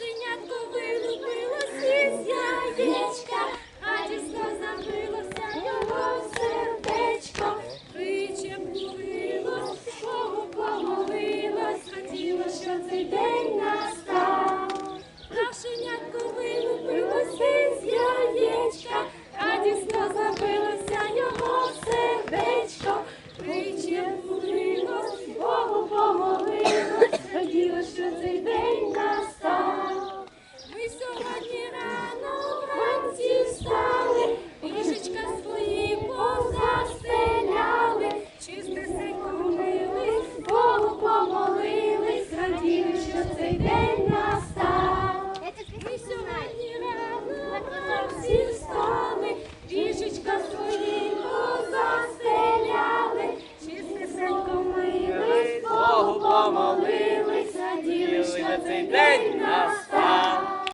Кошенятко вилупилась з яєчка, а дійсно забилося його сердечко, Причепурилось, Богу помолилось, хотіло, що цей день. Let us